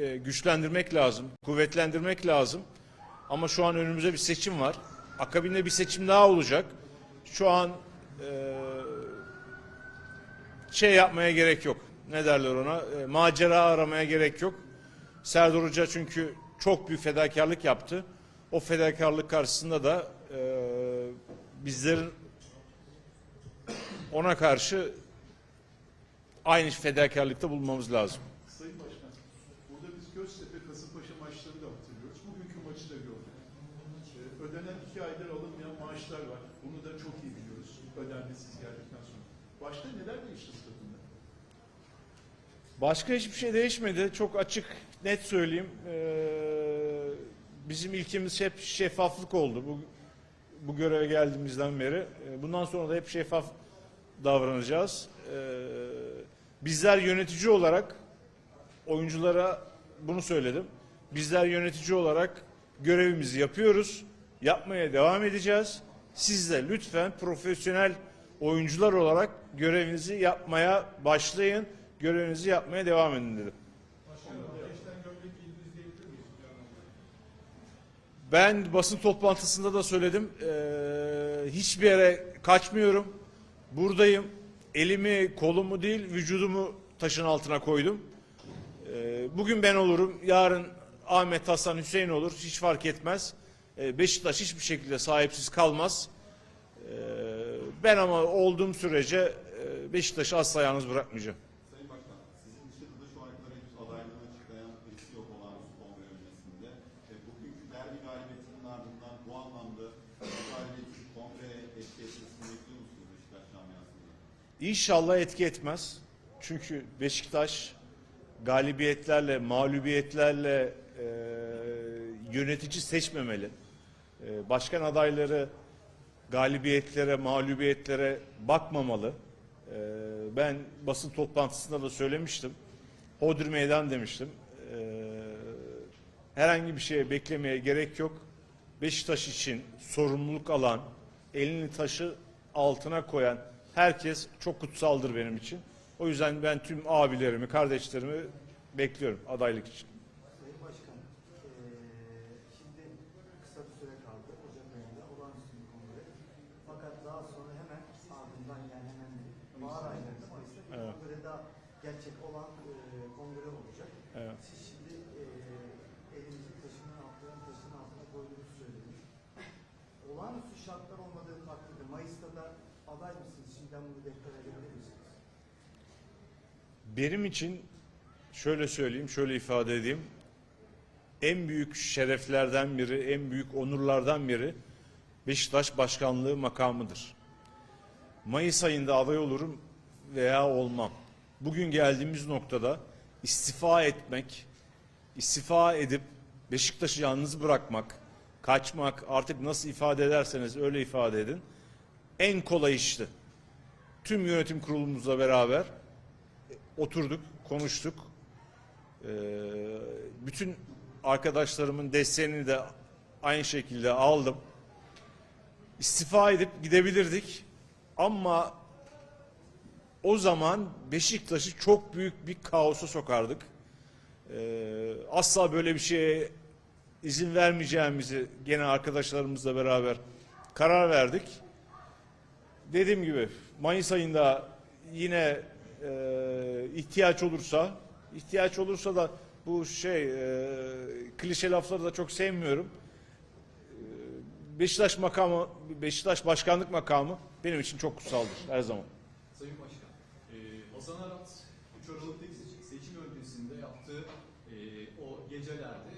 e, güçlendirmek lazım, kuvvetlendirmek lazım. Ama şu an önümüzde bir seçim var. Akabinde bir seçim daha olacak. Şu an e, şey yapmaya gerek yok. Ne derler ona? E, macera aramaya gerek yok. Serdar Hoca çünkü çok büyük fedakarlık yaptı. O fedakarlık karşısında da bizlerin ona karşı aynı fedakarlıkta bulmamız lazım. Sayın Başkan, burada biz Göztepe Kasımpaşa maçları da hatırlıyoruz. Bugünkü maçı da gördük. Ee, ödenen iki aydır alınmayan maaşlar var. Bunu da çok iyi biliyoruz. Ödendi siz geldikten sonra. Başka neler değişti takımda? Başka hiçbir şey değişmedi. Çok açık, net söyleyeyim. Ee, bizim ilkimiz hep şeffaflık oldu. Bu, bu göreve geldiğimizden beri. Ee, Bundan sonra da hep şeffaf davranacağız. Ee, bizler yönetici olarak oyunculara bunu söyledim. Bizler yönetici olarak görevimizi yapıyoruz. Yapmaya devam edeceğiz. Siz de lütfen profesyonel oyuncular olarak görevinizi yapmaya başlayın. Görevinizi yapmaya devam edin dedim. Ben basın toplantısında da söyledim. Ee, hiçbir yere kaçmıyorum. Buradayım. Elimi, kolumu değil, vücudumu taşın altına koydum. Ee, bugün ben olurum. Yarın Ahmet, Hasan, Hüseyin olur. Hiç fark etmez. Ee, Beşiktaş hiçbir şekilde sahipsiz kalmaz. Ee, ben ama olduğum sürece e, Beşiktaş'ı asla yalnız bırakmayacağım. Sayın Başkan, sizin dışında da şu ana kadar henüz adaylığını açıklayan birisi yok olağanüstü kongre öncesinde. E, bugünkü derbi galibiyetinin ardından bu anlamda bu galibiyetin kongreye etki etmesini bekliyor musunuz Beşiktaş camiasında? İnşallah etki etmez. Çünkü Beşiktaş galibiyetlerle, mağlubiyetlerle e, yönetici seçmemeli. E, başkan adayları galibiyetlere, mağlubiyetlere bakmamalı. E, ben basın toplantısında da söylemiştim. Hodri meydan demiştim. E, herhangi bir şeye beklemeye gerek yok. Beşiktaş için sorumluluk alan, elini taşı altına koyan herkes çok kutsaldır benim için. O yüzden ben tüm abilerimi, kardeşlerimi bekliyorum adaylık için. Sayın Başkan, eee, şimdi kısa bir süre kaldı Ocak ayında olağanüstü bir kongre. Fakat daha sonra hemen ardından yani hemen bahar aylarında Mayıs'ta bir Evet. kongre daha gerçek olan eee, kongre olacak. Evet. Siz şimdi eee elinizi taşının altına, taşın altına koyduğunuzu söylediniz. Olağanüstü şartlar olmadığı takdirde Mayıs'ta da aday mısınız? Şimdiden bunu deklar edebilir misiniz? Benim için şöyle söyleyeyim, şöyle ifade edeyim. En büyük şereflerden biri, en büyük onurlardan biri Beşiktaş Başkanlığı makamıdır. Mayıs ayında aday olurum veya olmam. Bugün geldiğimiz noktada istifa etmek, istifa edip Beşiktaş'ı yalnız bırakmak, kaçmak artık nasıl ifade ederseniz öyle ifade edin. En kolay işti. Tüm yönetim kurulumuzla beraber oturduk, konuştuk. Ee, bütün arkadaşlarımın desteğini de aynı şekilde aldım. İstifa edip gidebilirdik. Ama o zaman Beşiktaş'ı çok büyük bir kaosa sokardık. Ee, asla böyle bir şeye izin vermeyeceğimizi gene arkadaşlarımızla beraber karar verdik. Dediğim gibi Mayıs ayında yine e, ihtiyaç olursa, ihtiyaç olursa da bu şey e, klişe lafları da çok sevmiyorum. Beşiktaş makamı, Beşiktaş başkanlık makamı benim için çok kutsaldır her zaman. Sayın Başkan, e, Hasan Arat 3 Aralık'taki seçim, öncesinde yaptığı e, o gecelerde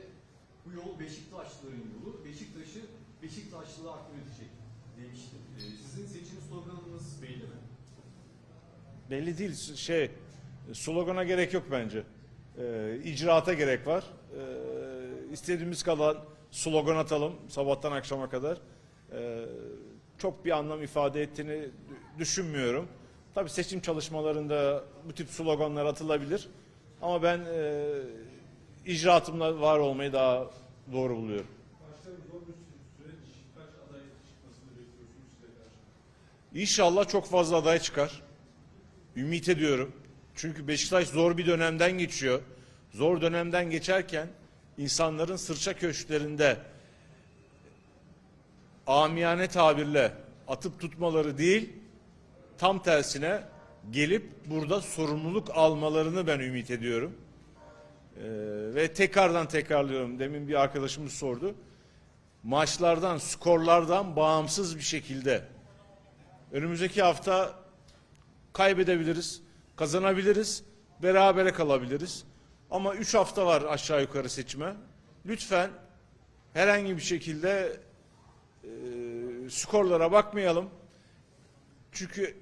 bu yol Beşiktaşlıların yolu, Beşiktaş'ı Beşiktaşlılar yönetecek demişti. E, sizin seçim sloganınız belli mi? Belli değil şey slogana gerek yok bence. E, icraata gerek var. E, istediğimiz kadar slogan atalım sabahtan akşama kadar. E, çok bir anlam ifade ettiğini dü- düşünmüyorum. Tabii seçim çalışmalarında bu tip sloganlar atılabilir. Ama ben e, icraatımla var olmayı daha doğru buluyorum. İnşallah çok fazla aday çıkar. Ümit ediyorum. Çünkü Beşiktaş zor bir dönemden geçiyor. zor dönemden geçerken insanların sırça köşklerinde amiyane tabirle atıp tutmaları değil, tam tersine gelip burada sorumluluk almalarını ben ümit ediyorum. Ee, ve tekrardan tekrarlıyorum. Demin bir arkadaşımız sordu. Maçlardan, skorlardan bağımsız bir şekilde önümüzdeki hafta kaybedebiliriz, kazanabiliriz, berabere kalabiliriz. Ama 3 hafta var aşağı yukarı seçime. Lütfen herhangi bir şekilde e, skorlara bakmayalım. Çünkü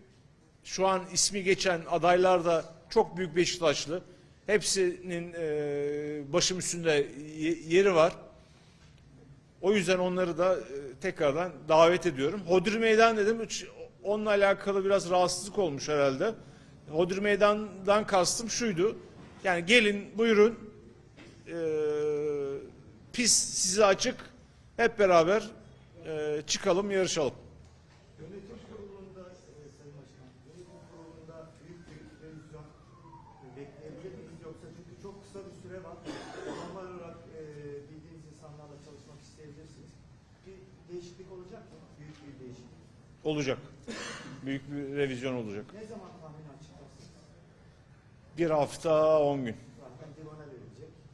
şu an ismi geçen adaylar da çok büyük Beşiktaşlı. Hepsinin e, başım üstünde ye- yeri var. O yüzden onları da e, tekrardan davet ediyorum. Hodri Meydan dedim. Üç- Onunla alakalı biraz rahatsızlık olmuş herhalde. Hodri Meydan'dan kastım şuydu. Yani gelin buyurun e, pis size açık. Hep beraber e, çıkalım yarışalım. Yönetim kurulunda e, Sayın Başkan, yönetim kurulunda büyük bir revizyon e, bekleyebilir miyiz yoksa çünkü çok kısa bir süre var. Normal olarak e, bildiğiniz insanlarla çalışmak isteyebilirsiniz. Bir değişiklik olacak mı? Büyük bir değişiklik. Olacak. Büyük bir revizyon olacak. Ne zaman tahmini açıklarsınız? Bir hafta 10 gün.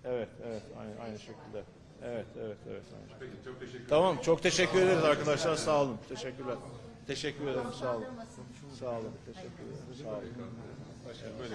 Evet, evet, aynı, aynı şekilde. Evet, evet, evet. Aynı şekilde. Peki çok teşekkür. Tamam, çok teşekkür ederiz arkadaşlar. Sağ olun. Teşekkürler. Teşekkür ederim. Sağ olun. Sağ olun. Teşekkür ederim. Sağ olun. Böyle